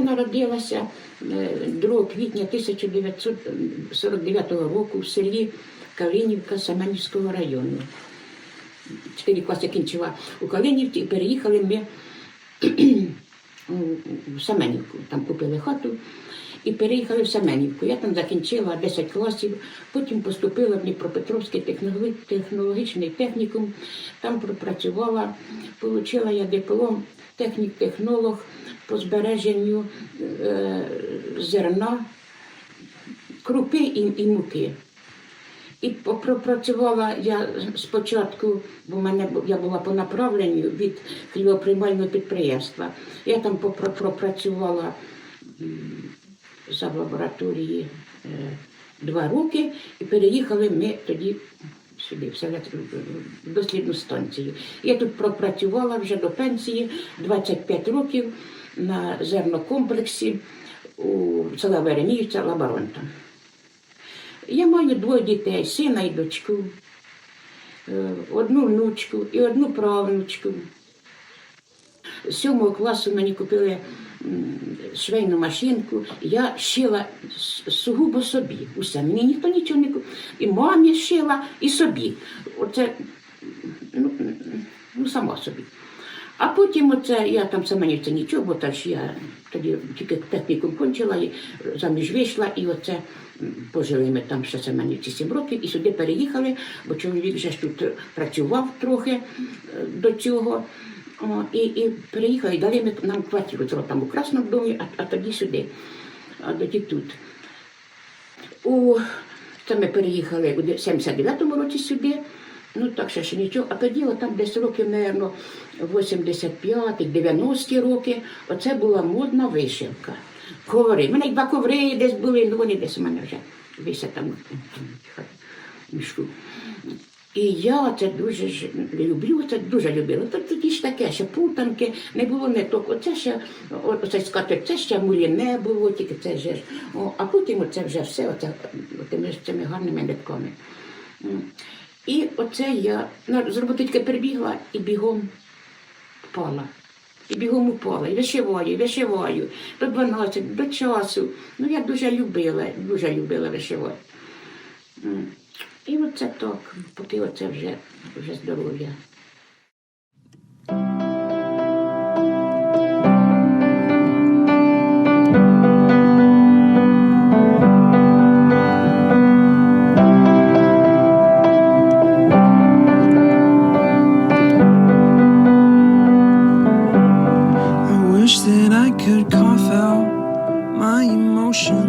народилася е, 2 квітня 1949 року в селі Калинівка Семенівського району. Чотири класи кінчила у Калинівці і переїхали ми в Семенівку. Там купили хату і переїхали в Семенівку. Я там закінчила 10 класів, потім поступила в Дніпропетровський технологі- технологічний технікум, там пропрацювала, отримала я диплом технік-технолог по збереженню е, зерна, крупи і, і муки. І пропрацювала я спочатку, бо мене я була по направленню від хлібоприймального підприємства. Я там пропрацювала за лабораторії два роки і переїхали ми тоді сюди, в дослідну станцію. Я тут пропрацювала вже до пенсії 25 років на зернокомплексі у села Вереміївця лаборантом. Я маю двоє дітей, сина і дочку, е, одну внучку і одну правнучку. Сьомого класу мені купили швейну машинку. Я шила сугубо собі. Усе. Мені ніхто нічого не купив. І мамі шила, і собі. Оце ну, ну, сама собі. А потім оце, я там сама це нічого, бо та ж я тоді тільки технікум кончила і заміж вийшла, і оце пожили ми там ще Семенівці 7 років і сюди переїхали, бо чоловік вже ж тут працював трохи е, до цього. О, і, і переїхали, і дали ми нам квартиру. Там у Красному домі, а, а тоді сюди, а тоді тут. У, це ми переїхали у 79-му році сюди. Ну так ще, ще нічого. А тоді там десь років, мабуть, 85-90 роки, оце була модна вишивка. Коври. У мене два коври десь були, ну вони десь у мене вже висять там мішку. І я це дуже ж люблю, це дуже любила. Тут тоді ж таке, ще путанки, не було не то. Оце ще оце скатерть, це ще муліне було, тільки це ж. А потім оце вже все, оце ж цими гарними нитками. І оце я ну, з роботи прибігла і бігом впала. І бігом упала, і вишиваю, вишиваю до 12, до часу. Ну я дуже любила, дуже любила вишивати. І оце так, поки оце вже, вже здоров'я. Could cough out my emotions